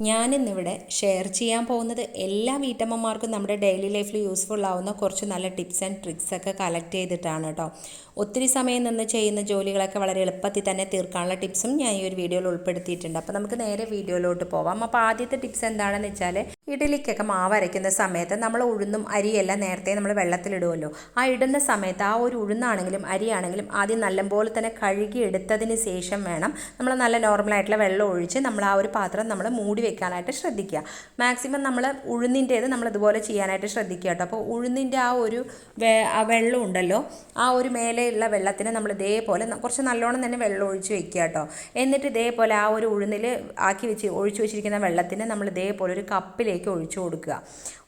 ഞാനിന്നിവിടെ ഷെയർ ചെയ്യാൻ പോകുന്നത് എല്ലാ വീട്ടമ്മമാർക്കും നമ്മുടെ ഡെയിലി ലൈഫിൽ യൂസ്ഫുൾ ആവുന്ന കുറച്ച് നല്ല ടിപ്സ് ആൻഡ് ട്രിക്സ് ഒക്കെ കളക്ട് ചെയ്തിട്ടാണ് കേട്ടോ ഒത്തിരി സമയം നിന്ന് ചെയ്യുന്ന ജോലികളൊക്കെ വളരെ എളുപ്പത്തിൽ തന്നെ തീർക്കാനുള്ള ടിപ്സും ഞാൻ ഈ ഒരു വീഡിയോയിൽ ഉൾപ്പെടുത്തിയിട്ടുണ്ട്. അപ്പോൾ നമുക്ക് നേരെ വീഡിയോയിലോട്ട് പോവാം. അപ്പോൾ ആദ്യത്തെ ടിപ്സ് എന്താണെന്ന് വെച്ചാൽ ഇഡലിക്കൊക്കെ മാവ് അരയ്ക്കുന്ന സമയത്ത് നമ്മൾ ഉഴുന്നും അരിയെല്ലാം നേരത്തെ നമ്മൾ വെള്ളത്തിലിടുമല്ലോ ആ ഇടുന്ന സമയത്ത് ആ ഒരു ഉഴുന്നാണെങ്കിലും അരിയാണെങ്കിലും ആദ്യം നല്ലപോലെ തന്നെ കഴുകി എടുത്തതിന് ശേഷം വേണം നമ്മൾ നല്ല നോർമലായിട്ടുള്ള വെള്ളം ഒഴിച്ച് നമ്മൾ ആ ഒരു പാത്രം നമ്മൾ മൂടി വെക്കാനായിട്ട് ശ്രദ്ധിക്കുക. മാക്സിമം നമ്മൾ ഉഴുന്നിന്റേത് നമ്മൾ ഇതുപോലെ ചെയ്യാനായിട്ട് ശ്രദ്ധിക്കുക കേട്ടോ. അപ്പോൾ ഉഴുന്നിന്റെ ആ ഒരു വെള്ളം ഉണ്ടല്ലോ ആ ഒരു മേലെയുള്ള വെള്ളത്തിന് നമ്മൾ ഇതേപോലെ കുറച്ച് നല്ലോണം തന്നെ വെള്ളം ഒഴിച്ച് വെക്കുക കേട്ടോ. എന്നിട്ട് ഇതേപോലെ ആ ഒരു ഉഴുന്നിൽ ആക്കി വെച്ച് ഒഴിച്ചു വെച്ചിരിക്കുന്ന വെള്ളത്തിന് നമ്മൾ ഇതേപോലെ ഒരു കപ്പിലേക്ക് ഒഴിച്ചു കൊടുക്കുക.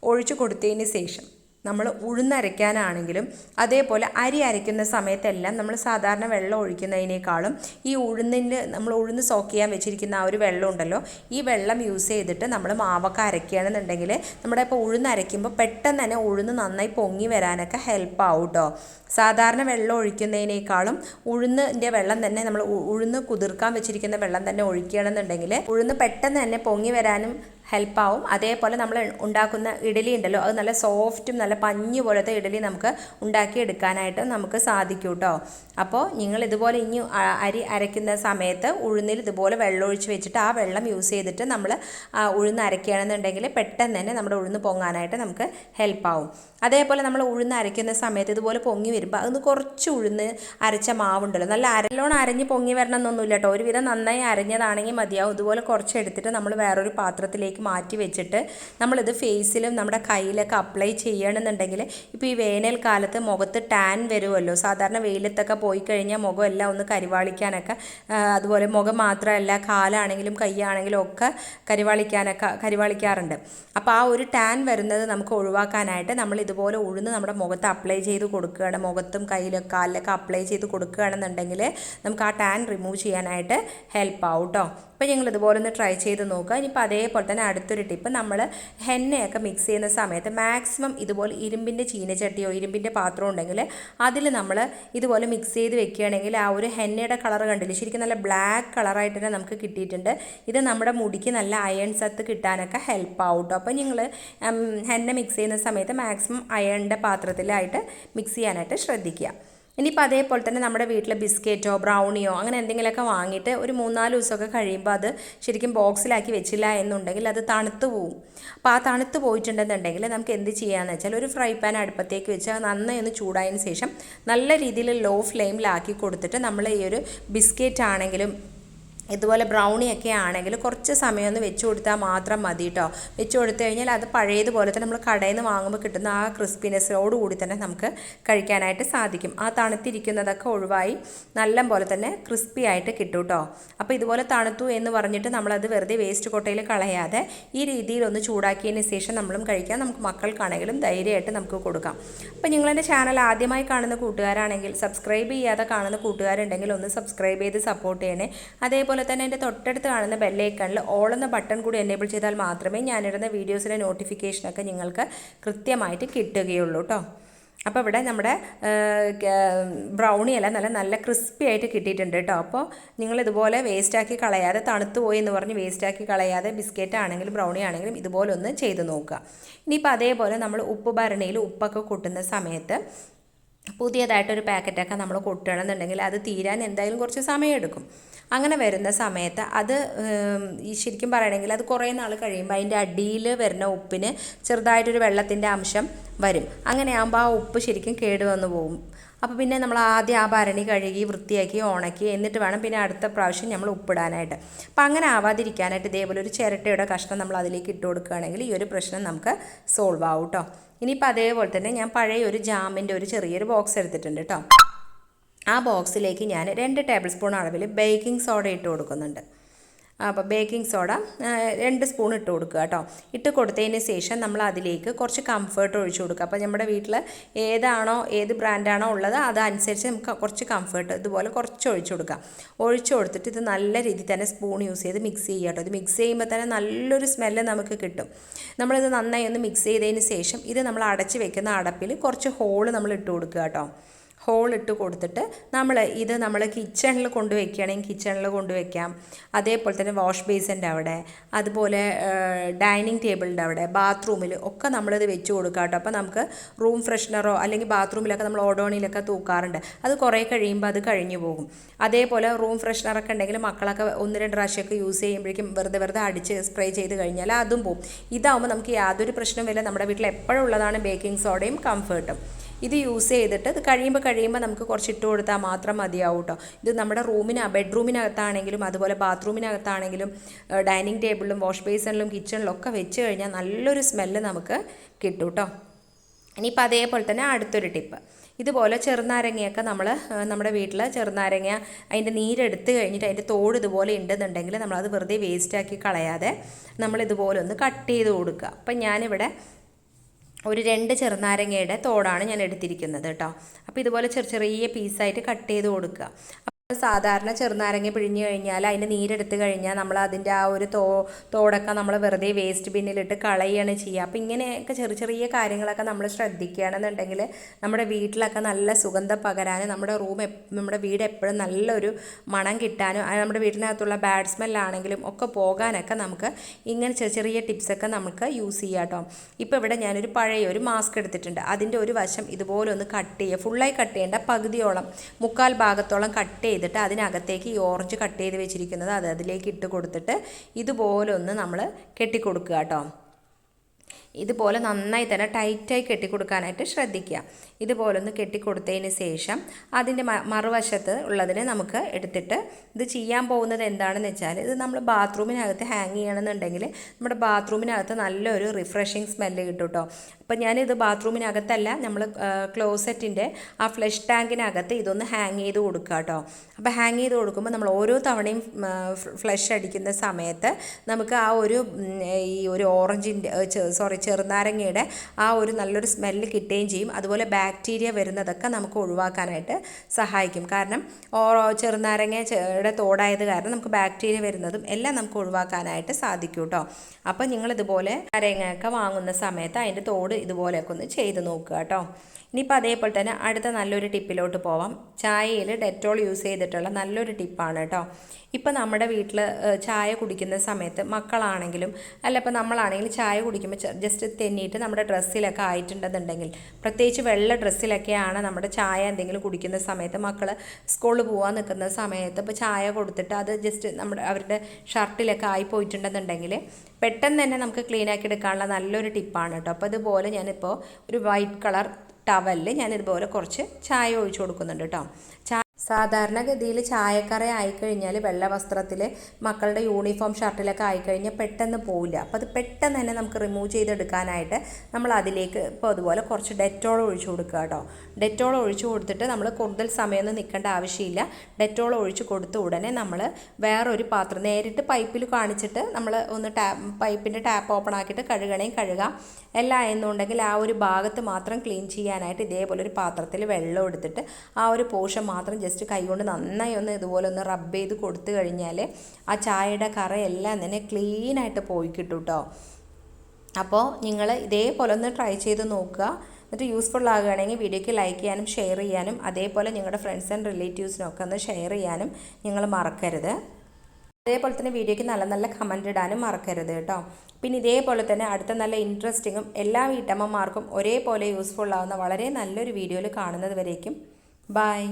ഒഴിച്ചു കൊടുത്തതിന് ശേഷം നമ്മൾ ഉഴുന്നരയ്ക്കാനാണെങ്കിലും അതേപോലെ അരി അരയ്ക്കുന്ന സമയത്തെല്ലാം നമ്മൾ സാധാരണ വെള്ളം ഒഴിക്കുന്നതിനേക്കാളും ഈ ഉഴുന്നിന്റെ നമ്മൾ ഉഴുന്ന് സോക്ക് ചെയ്യാൻ വെച്ചിരിക്കുന്ന ആ ഒരു വെള്ളം ഉണ്ടല്ലോ ഈ വെള്ളം യൂസ് ചെയ്തിട്ട് നമ്മൾ മാവൊക്കെ അരയ്ക്കുകയാണെന്നുണ്ടെങ്കിൽ നമ്മുടെ ഇപ്പോൾ ഉഴുന്ന് അരയ്ക്കുമ്പോൾ പെട്ടെന്ന് തന്നെ ഉഴുന്ന് നന്നായി പൊങ്ങി വരാനൊക്കെ ഹെൽപ്പ് ആവും കേട്ടോ സാധാരണ വെള്ളം ഒഴിക്കുന്നതിനേക്കാളും ഉഴുന്നിന്റെ വെള്ളം തന്നെ നമ്മൾ ഉഴുന്ന് കുതിർക്കാൻ വെച്ചിരിക്കുന്ന വെള്ളം തന്നെ ഒഴിക്കുകയാണെന്നുണ്ടെങ്കിൽ ഉഴുന്ന് പെട്ടെന്ന് തന്നെ പൊങ്ങി വരാനും ഹെൽപ്പാവും. അതേപോലെ നമ്മൾ ഉണ്ടാക്കുന്ന ഇഡലി ഉണ്ടല്ലോ അത് നല്ല സോഫ്റ്റും നല്ല പഞ്ഞു പോലത്തെ ഇഡലി നമുക്ക് ഉണ്ടാക്കിയെടുക്കാനായിട്ട് നമുക്ക് സാധിക്കും കേട്ടോ അപ്പോൾ നിങ്ങൾ ഇതുപോലെ ഇനി അരി അരയ്ക്കുന്ന സമയത്ത് ഉഴുന്നിൽ ഇതുപോലെ വെള്ളം ഒഴിച്ച് വെച്ചിട്ട് ആ വെള്ളം യൂസ് ചെയ്തിട്ട് നമ്മൾ ഉഴുന്ന് അരയ്ക്കുകയാണെന്നുണ്ടെങ്കിൽ പെട്ടെന്ന് തന്നെ നമ്മുടെ ഉഴുന്ന് പൊങ്ങാനായിട്ട് നമുക്ക് ഹെൽപ്പാവും. അതേപോലെ നമ്മൾ ഉഴുന്ന് അരയ്ക്കുന്ന സമയത്ത് ഇതുപോലെ പൊങ്ങി വരുമ്പോൾ അതൊന്ന് കുറച്ച് ഉഴുന്ന് അരച്ച മാവുണ്ടല്ലോ നല്ല അരലോണം അരഞ്ഞ് പൊങ്ങി വരണം എന്നൊന്നുമില്ല കേട്ടോ ഒരുവിധം നന്നായി അരഞ്ഞതാണെങ്കിൽ മതിയാവും. ഇതുപോലെ കുറച്ച് എടുത്തിട്ട് നമ്മൾ വേറൊരു പാത്രത്തിലേക്ക് മാറ്റി വെച്ചിട്ട് നമ്മളിത് ഫേസിലും നമ്മുടെ കയ്യിലൊക്കെ അപ്ലൈ ചെയ്യണമെന്നുണ്ടെങ്കിൽ ഇപ്പോൾ ഈ വേനൽക്കാലത്ത് മുഖത്ത് ടാൻ വരുമല്ലോ സാധാരണ വെയിലത്തൊക്കെ പോയി കഴിഞ്ഞാൽ മുഖമെല്ലാം ഒന്ന് കരിവാളിക്കാനൊക്കെ അതുപോലെ മുഖം മാത്രമല്ല കാലാണെങ്കിലും കൈയാണെങ്കിലും ഒക്കെ കരിവാളിക്കാനൊക്കെ കരിവാളിക്കാറുണ്ട്. അപ്പോൾ ആ ഒരു ടാൻ വരുന്നത് നമുക്ക് ഒഴിവാക്കാനായിട്ട് നമ്മൾ ഇതുപോലെ ഉഴുന്ന് നമ്മുടെ മുഖത്ത് അപ്ലൈ ചെയ്ത് കൊടുക്കുകയാണ്. മുഖത്തും കയ്യിലൊക്കെ കാലിലൊക്കെ അപ്ലൈ ചെയ്ത് കൊടുക്കുകയാണെന്നുണ്ടെങ്കിൽ നമുക്ക് ആ ടാൻ റിമൂവ് ചെയ്യാനായിട്ട് ഹെൽപ്പ് ആവും കേട്ടോ അപ്പോൾ ഞങ്ങൾ ഇതുപോലെ ഒന്ന് ട്രൈ ചെയ്ത് നോക്കുക. ഇനിയിപ്പോൾ അതേപോലെ തന്നെ അടുത്തൊരു ടിപ്പ് നമ്മൾ ഹെന്നയൊക്കെ മിക്സ് ചെയ്യുന്ന സമയത്ത് മാക്സിമം ഇതുപോലെ ഇരുമ്പിന്റെ ചീനച്ചട്ടിയോ ഇരുമ്പിന്റെ പാത്രം ഉണ്ടെങ്കിൽ അതിൽ നമ്മൾ ഇതുപോലെ മിക്സ് ചെയ്ത് വെക്കുകയാണെങ്കിൽ ആ ഒരു ഹെന്നയുടെ കളർ കണ്ടില്ലേ? ശരിക്കും നല്ല ബ്ലാക്ക് കളറായിട്ട് തന്നെ നമുക്ക് കിട്ടിയിട്ടുണ്ട്. ഇത് നമ്മുടെ മുടിക്ക് നല്ല അയൺ സത്ത് കിട്ടാനൊക്കെ ഹെൽപ്പ് ആവും കേട്ടോ അപ്പോൾ നിങ്ങൾ ഹെന്ന മിക്സ് ചെയ്യുന്ന സമയത്ത് മാക്സിമം അയണിന്റെ പാത്രത്തിലായിട്ട് മിക്സ് ചെയ്യാനായിട്ട് ശ്രദ്ധിക്കുക. ഇനിയിപ്പോൾ അതേപോലെ തന്നെ നമ്മുടെ വീട്ടിലെ ബിസ്ക്കറ്റോ ബ്രൗണിയോ അങ്ങനെ എന്തെങ്കിലുമൊക്കെ വാങ്ങിയിട്ട് ഒരു മൂന്നാൽ ദിവസമൊക്കെ കഴിയുമ്പോൾ അത് ശരിക്കും ബോക്സിലാക്കി വെച്ചില്ല എന്നുണ്ടെങ്കിൽ അത് തണുത്ത് പോവും. അപ്പോൾ ആ തണുത്ത് പോയിട്ടുണ്ടെന്നുണ്ടെങ്കിൽ നമുക്ക് എന്ത് ചെയ്യാമെന്ന് വെച്ചാൽ ഒരു ഫ്രൈ പാൻ അടുപ്പത്തേക്ക് വെച്ച് നന്നായി ഒന്ന് ചൂടായതിന് ശേഷം നല്ല രീതിയിൽ ലോ ഫ്ലെയിമിലാക്കി കൊടുത്തിട്ട് നമ്മൾ ഈ ഒരു ബിസ്ക്കറ്റ് ആണെങ്കിലും ഇതുപോലെ ബ്രൗണി ഒക്കെ ആണെങ്കിൽ കുറച്ച് സമയം ഒന്ന് വെച്ച് കൊടുത്താൽ മാത്രം മതി കേട്ടോ വെച്ച് കൊടുത്തു കഴിഞ്ഞാൽ അത് പഴയതുപോലെ തന്നെ നമ്മൾ കടയിൽ നിന്ന് വാങ്ങുമ്പോൾ കിട്ടുന്ന ആ ക്രിസ്പിനെസ്സോടുകൂടി തന്നെ നമുക്ക് കഴിക്കാനായിട്ട് സാധിക്കും. ആ തണുത്തിരിക്കുന്നതൊക്കെ ഒഴിവായി നല്ല പോലെ തന്നെ ക്രിസ്പി ആയിട്ട് കിട്ടും കേട്ടോ അപ്പോൾ ഇതുപോലെ തണുത്തു എന്ന് പറഞ്ഞിട്ട് നമ്മളത് വെറുതെ വേസ്റ്റ് കൊട്ടയിൽ കളയാതെ ഈ രീതിയിൽ ഒന്ന് ചൂടാക്കിയതിന് ശേഷം നമ്മളും കഴിക്കാം. നമുക്ക് മക്കൾക്കാണെങ്കിലും ധൈര്യമായിട്ട് നമുക്ക് കൊടുക്കാം. അപ്പോൾ നിങ്ങളെന്റെ ചാനൽ ആദ്യമായി കാണുന്ന കൂട്ടുകാരാണെങ്കിൽ സബ്സ്ക്രൈബ് ചെയ്യാതെ കാണുന്ന കൂട്ടുകാരുണ്ടെങ്കിൽ ഒന്ന് സബ്സ്ക്രൈബ് ചെയ്ത് സപ്പോർട്ട് ചെയ്യണേ. അതേപോലെ അതുപോലെ തന്നെ എന്റെ തൊട്ടടുത്ത് കാണുന്ന ബെല്ലൈക്കണിൽ ഓൾ എന്ന ബട്ടൺ കൂടി എനേബിൾ ചെയ്താൽ മാത്രമേ ഞാനിടുന്ന വീഡിയോസിന്റെ നോട്ടിഫിക്കേഷനൊക്കെ നിങ്ങൾക്ക് കൃത്യമായിട്ട് കിട്ടുകയുള്ളൂ കേട്ടോ അപ്പോൾ ഇവിടെ നമ്മുടെ ബ്രൗണി അല്ല നല്ല നല്ല ക്രിസ്പി ആയിട്ട് കിട്ടിയിട്ടുണ്ട് കേട്ടോ അപ്പോൾ നിങ്ങൾ ഇതുപോലെ വേസ്റ്റാക്കി കളയാതെ തണുത്ത് പോയി എന്ന് പറഞ്ഞ് വേസ്റ്റാക്കി കളയാതെ ബിസ്ക്കറ്റ് ആണെങ്കിലും ബ്രൗണി ആണെങ്കിലും ഇതുപോലെ ഒന്ന് ചെയ്ത് നോക്കുക. ഇനിയിപ്പോൾ അതേപോലെ നമ്മൾ ഉപ്പ് ഭരണിയിൽ ഉപ്പൊക്കെ കൂട്ടുന്ന സമയത്ത് പുതിയതായിട്ടൊരു പാക്കറ്റൊക്കെ നമ്മൾ കൊട്ടുകയാണെന്നുണ്ടെങ്കിൽ അത് തീരാൻ എന്തായാലും കുറച്ച് സമയമെടുക്കും. അങ്ങനെ വരുന്ന സമയത്ത് അത് ഈ ശരിക്കും പറയണമെങ്കിൽ അത് കുറേ നാൾ കഴിയുമ്പോൾ അതിന്റെ അടിയിൽ വരുന്ന ഉപ്പിന് ചെറുതായിട്ടൊരു വെള്ളത്തിന്റെ അംശം വരും. അങ്ങനെ ആകുമ്പോൾ ആ ഉപ്പ് ശരിക്കും കേടുവന്നു പോകും. അപ്പോൾ പിന്നെ നമ്മൾ ആദ്യം ആ ഭരണി കഴുകി വൃത്തിയാക്കി ഉണക്കി എന്നിട്ട് വേണം പിന്നെ അടുത്ത പ്രാവശ്യം നമ്മൾ ഉപ്പിടാനായിട്ട്. അപ്പം അങ്ങനെ ആവാതിരിക്കാനായിട്ട് ഇതേപോലെ ഒരു ചിരട്ടയുടെ കഷ്ണം നമ്മൾ അതിലേക്ക് ഇട്ട് കൊടുക്കുകയാണെങ്കിൽ ഈ ഒരു പ്രശ്നം നമുക്ക് സോൾവ് ആവും കേട്ടോ ഇനിയിപ്പോൾ അതേപോലെ തന്നെ ഞാൻ പഴയ ഒരു ജാമിന്റെ ഒരു ചെറിയൊരു ബോക്സ് എടുത്തിട്ടുണ്ട് കേട്ടോ ആ ബോക്സിലേക്ക് ഞാൻ രണ്ട് ടേബിൾ സ്പൂൺ അളവിൽ ബേക്കിംഗ് സോഡ ഇട്ട് കൊടുക്കുന്നുണ്ട്. അപ്പോൾ ബേക്കിംഗ് സോഡ രണ്ട് സ്പൂൺ ഇട്ട് കൊടുക്കുക കേട്ടോ. ഇട്ട് കൊടുത്തതിന് ശേഷം നമ്മൾ അതിലേക്ക് കുറച്ച് കംഫേർട്ട് ഒഴിച്ചു കൊടുക്കുക. അപ്പോൾ നമ്മുടെ വീട്ടിൽ ഏതാണോ ഏത് ബ്രാൻഡാണോ ഉള്ളത് അതനുസരിച്ച് നമുക്ക് കുറച്ച് കംഫേർട്ട് ഇതുപോലെ കുറച്ച് ഒഴിച്ചു കൊടുക്കുക ഒഴിച്ചു കൊടുത്തിട്ട് ഇത് നല്ല രീതിയിൽ തന്നെ സ്പൂൺ യൂസ് ചെയ്ത് മിക്സ് ചെയ്യുക കേട്ടോ. ഇത് മിക്സ് ചെയ്യുമ്പോൾ തന്നെ നല്ലൊരു സ്മെല്ല് നമുക്ക് കിട്ടും. നമ്മളിത് നന്നായി ഒന്ന് മിക്സ് ചെയ്തതിന് ശേഷം ഇത് നമ്മൾ അടച്ച് വെക്കുന്ന അടപ്പിൽ കുറച്ച് ഹോൾ നമ്മൾ ഇട്ട് കൊടുക്കുക കേട്ടോ. ഹോൾ ഇട്ട് കൊടുത്തിട്ട് നമ്മൾ ഇത് നമ്മൾ കിച്ചണിൽ കൊണ്ടുവയ്ക്കുകയാണെങ്കിൽ കിച്ചണിൽ കൊണ്ടുവയ്ക്കാം അതേപോലെ തന്നെ വാഷ് ബേസിന്റെ അവിടെ അതുപോലെ ഡൈനിങ് ടേബിളിന്റെ അവിടെ ബാത്റൂമിൽ ഒക്കെ നമ്മളിത് വെച്ച് കൊടുക്കാം കേട്ടോ അപ്പോൾ നമുക്ക് റൂം ഫ്രഷ്നറോ അല്ലെങ്കിൽ ബാത്റൂമിലൊക്കെ നമ്മൾ ഓഡോണിലൊക്കെ തൂക്കാറുണ്ട്. അത് കുറേ കഴിയുമ്പോൾ അത് കഴിഞ്ഞു പോകും. അതേപോലെ റൂം ഫ്രഷ്നറൊക്കെ ഉണ്ടെങ്കിൽ മക്കളൊക്കെ ഒന്ന് രണ്ട് പ്രാവശ്യമൊക്കെ യൂസ് ചെയ്യുമ്പോഴേക്കും വെറുതെ വെറുതെ അടിച്ച് സ്പ്രേ ചെയ്ത് കഴിഞ്ഞാൽ അതും പോകും ഇതാവുമ്പോൾ നമുക്ക് യാതൊരു പ്രശ്നവുമില്ല നമ്മുടെ വീട്ടിൽ എപ്പോഴും ഉള്ളതാണ് ബേക്കിംഗ് സോഡയും കംഫേർട്ടും ഇത് യൂസ് ചെയ്തിട്ട് ഇത് കഴിയുമ്പോൾ കഴിയുമ്പോൾ നമുക്ക് കുറച്ച് ഇട്ട് കൊടുത്താൽ മാത്രം മതിയാവും കേട്ടോ ഇത് നമ്മുടെ റൂമിന് ബെഡ്റൂമിനകത്താണെങ്കിലും അതുപോലെ ബാത്റൂമിനകത്താണെങ്കിലും ഡൈനിങ് ടേബിളിലും വാഷ് ബേസിനിലും കിച്ചണിലും ഒക്കെ വെച്ച് കഴിഞ്ഞാൽ നല്ലൊരു സ്മെല്ല് നമുക്ക് കിട്ടും കേട്ടോ ഇനിയിപ്പോൾ അതേപോലെ തന്നെ അടുത്തൊരു ടിപ്പ്. ഇതുപോലെ ചെറുനാരങ്ങയൊക്കെ നമ്മൾ നമ്മുടെ വീട്ടിൽ ചെറുനാരങ്ങ അതിന്റെ നീരെടുത്ത് കഴിഞ്ഞിട്ട് അതിന്റെ തോട് ഇതുപോലെ ഉണ്ടെന്നുണ്ടെങ്കിൽ നമ്മളത് വെറുതെ വേസ്റ്റാക്കി കളയാതെ നമ്മൾ ഇതുപോലെ ഒന്ന് കട്ട് ചെയ്ത് കൊടുക്കുക. അപ്പം ഞാനിവിടെ ഒരു രണ്ട് ചെറുനാരങ്ങയുടെ തോടാണ് ഞാൻ എടുത്തിരിക്കുന്നത് കേട്ടോ. അപ്പോൾ ഇതുപോലെ ചെറിയ ചെറിയ പീസായിട്ട് കട്ട് ചെയ്ത് കൊടുക്കുക. സാധാരണ ചെറുനാരങ്ങ പിഴിഞ്ഞു കഴിഞ്ഞാൽ അതിന്റെ നീരെടുത്ത് കഴിഞ്ഞാൽ നമ്മൾ അതിന്റെ ആ ഒരു തോ തോടൊക്കെ നമ്മൾ വെറുതെ വേസ്റ്റ് ബിന്നിലിട്ട് കളയുകയാണ് ചെയ്യുക. അപ്പോൾ ഇങ്ങനെയൊക്കെ ചെറിയ ചെറിയ കാര്യങ്ങളൊക്കെ നമ്മൾ ശ്രദ്ധിക്കുകയാണെന്നുണ്ടെങ്കിൽ നമ്മുടെ വീട്ടിലൊക്കെ നല്ല സുഗന്ധം പകരാനും നമ്മുടെ റൂം നമ്മുടെ വീട് എപ്പോഴും നല്ലൊരു മണം കിട്ടാനും നമ്മുടെ വീടിനകത്തുള്ള ബാഡ് സ്മെല്ലാണെങ്കിലും ഒക്കെ പോകാനൊക്കെ നമുക്ക് ഇങ്ങനെ ചെറിയ ചെറിയ ടിപ്സൊക്കെ നമുക്ക് യൂസ് ചെയ്യാം കേട്ടോ. ഇപ്പോൾ ഇവിടെ ഞാനൊരു പഴയ ഒരു മാസ്ക് എടുത്തിട്ടുണ്ട്. അതിന്റെ ഒരു വശം ഇതുപോലെ ഒന്ന് കട്ട് ചെയ്യുക. ഫുള്ളായി കട്ട് ചെയ്യേണ്ട പകുതിയോളം മുക്കാൽ ഭാഗത്തോളം കട്ട് ചെയ്തിട്ട് അതിനകത്തേക്ക് ഈ ഓറഞ്ച് കട്ട് ചെയ്ത് വെച്ചിരിക്കുന്നത് അത് അതിലേക്ക് ഇട്ട് കൊടുത്തിട്ട് ഇതുപോലൊന്ന് നമ്മൾ കെട്ടിക്കൊടുക്കുക കേട്ടോ. ഇതുപോലെ നന്നായി തന്നെ ടൈറ്റായി കെട്ടിക്കൊടുക്കാനായിട്ട് ശ്രദ്ധിക്കുക. ഇതുപോലെ ഒന്ന് കെട്ടിക്കൊടുത്തതിന് ശേഷം അതിന്റെ മറുവശത്ത് ഉള്ളതിനെ നമുക്ക് എടുത്തിട്ട് ഇത് ചെയ്യാൻ പോകുന്നത് എന്താണെന്ന് വെച്ചാൽ ഇത് നമ്മൾ ബാത്റൂമിനകത്ത് ഹാങ് ചെയ്യണമെന്നുണ്ടെങ്കിൽ നമ്മുടെ ബാത്റൂമിനകത്ത് നല്ലൊരു റിഫ്രഷിങ് സ്മെല്ല് കിട്ടും കേട്ടോ. അപ്പം ഞാനിത് ബാത്റൂമിനകത്തല്ല നമ്മൾ ക്ലോസറ്റിന്റെ ആ ഫ്ലഷ് ടാങ്കിനകത്ത് ഇതൊന്ന് ഹാങ് ചെയ്ത് കൊടുക്കുക കേട്ടോ. അപ്പോൾ ഹാങ് ചെയ്ത് കൊടുക്കുമ്പോൾ നമ്മൾ ഓരോ തവണയും ഫ്ലഷ് അടിക്കുന്ന സമയത്ത് നമുക്ക് ആ ഒരു ഈ ഒരു ഓറഞ്ചിന്റെ സോറി ചെറുനാരങ്ങയുടെ ആ ഒരു നല്ലൊരു സ്മെല്ല് കിട്ടുകയും ചെയ്യും. അതുപോലെ ബാക്ടീരിയ വരുന്നതൊക്കെ നമുക്ക് ഒഴിവാക്കാനായിട്ട് സഹായിക്കും. കാരണം ചെറുനാരങ്ങയുടെ തോടായത് കാരണം നമുക്ക് ബാക്ടീരിയ വരുന്നതും എല്ലാം നമുക്ക് ഒഴിവാക്കാനായിട്ട് സാധിക്കും കേട്ടോ അപ്പോൾ നിങ്ങളിതുപോലെ നാരങ്ങയൊക്കെ വാങ്ങുന്ന സമയത്ത് അതിന്റെ തോട് ഇതുപോലെയൊക്കെ ഒന്ന് ചെയ്ത് നോക്കുക കേട്ടോ ഇനിയിപ്പോൾ അതേപോലെ തന്നെ അടുത്ത നല്ലൊരു ടിപ്പിലോട്ട് പോവാം. ചായയിൽ ഡെറ്റോൾ യൂസ് ചെയ്തിട്ടുള്ള നല്ലൊരു ടിപ്പാണ് കേട്ടോ ഇപ്പം നമ്മുടെ വീട്ടിൽ ചായ കുടിക്കുന്ന സമയത്ത് മക്കളാണെങ്കിലും അല്ല ഇപ്പം നമ്മളാണെങ്കിലും ചായ കുടിക്കുമ്പോൾ ജസ്റ്റ് തെന്നിയിട്ട് നമ്മുടെ ഡ്രസ്സിലൊക്കെ ആയിട്ടുണ്ടെന്നുണ്ടെങ്കിൽ പ്രത്യേകിച്ച് വെള്ള ഡ്രസ്സിലൊക്കെയാണ് നമ്മുടെ ചായ എന്തെങ്കിലും കുടിക്കുന്ന സമയത്ത് മക്കൾ സ്കൂളിൽ പോകാൻ നിൽക്കുന്ന സമയത്ത് ഇപ്പോൾ ചായ കൊടുത്തിട്ട് അത് ജസ്റ്റ് നമ്മുടെ അവരുടെ ഷർട്ടിലൊക്കെ ആയി പോയിട്ടുണ്ടെന്നുണ്ടെങ്കിൽ പെട്ടെന്ന് തന്നെ നമുക്ക് ക്ലീൻ ആക്കി എടുക്കാനുള്ള നല്ലൊരു ടിപ്പാണ് കേട്ടോ. അപ്പോൾ അതുപോലെ ഞാനിപ്പോൾ ഒരു വൈറ്റ് കളർ ടവലിൽ ഞാനിതുപോലെ കുറച്ച് ചായ ഒഴിച്ചു കൊടുക്കുന്നുണ്ട് കേട്ടോ. ചായ സാധാരണഗതിയിൽ ചായക്കറ ആയിക്കഴിഞ്ഞാൽ വെള്ള വസ്ത്രത്തിൽ മക്കളുടെ യൂണിഫോം ഷർട്ടിലൊക്കെ ആയിക്കഴിഞ്ഞാൽ പെട്ടെന്ന് പോവില്ല. അപ്പോൾ അത് പെട്ടെന്ന് തന്നെ നമുക്ക് റിമൂവ് ചെയ്തെടുക്കാനായിട്ട് നമ്മൾ അതിലേക്ക് ഇപ്പോൾ അതുപോലെ കുറച്ച് ഡെറ്റോൾ ഒഴിച്ചു കൊടുക്കുക കേട്ടോ. ഡെറ്റോൾ ഒഴിച്ചു കൊടുത്തിട്ട് നമ്മൾ കൂടുതൽ സമയമൊന്നും നിൽക്കേണ്ട ആവശ്യമില്ല. ഡെറ്റോൾ ഒഴിച്ചു കൊടുത്ത ഉടനെ നമ്മൾ വേറൊരു പാത്രം നേരിട്ട് പൈപ്പിൽ കാണിച്ചിട്ട് നമ്മൾ ഒന്ന് ടാപ്പ് പൈപ്പിന്റെ ടാപ്പ് ഓപ്പൺ ആക്കിയിട്ട് കഴുകണേ കഴുകാം. അല്ല എന്നുണ്ടെങ്കിൽ ആ ഒരു ഭാഗത്ത് മാത്രം ക്ലീൻ ചെയ്യാനായിട്ട് ഇതേപോലെ ഒരു പാത്രത്തിൽ വെള്ളം എടുത്തിട്ട് ആ ഒരു പോഷൻ മാത്രം ജസ്റ്റ് കൈകൊണ്ട് നന്നായി ഒന്ന് ഇതുപോലെ ഒന്ന് റബ്ബ് ചെയ്ത് കൊടുത്തു കഴിഞ്ഞാൽ ആ ചായയുടെ കറയെല്ലാം തന്നെ ക്ലീനായിട്ട് പോയി കിട്ടും കേട്ടോ അപ്പോൾ നിങ്ങൾ ഇതേപോലെ ഒന്ന് ട്രൈ ചെയ്ത് നോക്കുക. എന്നിട്ട് യൂസ്ഫുൾ ആകുകയാണെങ്കിൽ വീഡിയോയ്ക്ക് ലൈക്ക് ചെയ്യാനും ഷെയർ ചെയ്യാനും അതേപോലെ നിങ്ങളുടെ ഫ്രണ്ട്സ് ആൻഡ് റിലേറ്റീവ്സിനൊക്കെ ഒന്ന് ഷെയർ ചെയ്യാനും നിങ്ങൾ മറക്കരുത്. അതേപോലെ തന്നെ വീഡിയോയ്ക്ക് നല്ല നല്ല കമന്റ് ഇടാനും മറക്കരുത് കേട്ടോ. പിന്നെ ഇതേപോലെ തന്നെ അടുത്ത നല്ല ഇൻട്രസ്റ്റിങ്ങും എല്ലാ വീട്ടമ്മമാർക്കും ഒരേപോലെ യൂസ്ഫുൾ ആവുന്ന വളരെ നല്ലൊരു വീഡിയോയിൽ കാണുന്നത് വരേക്കും. ബായ്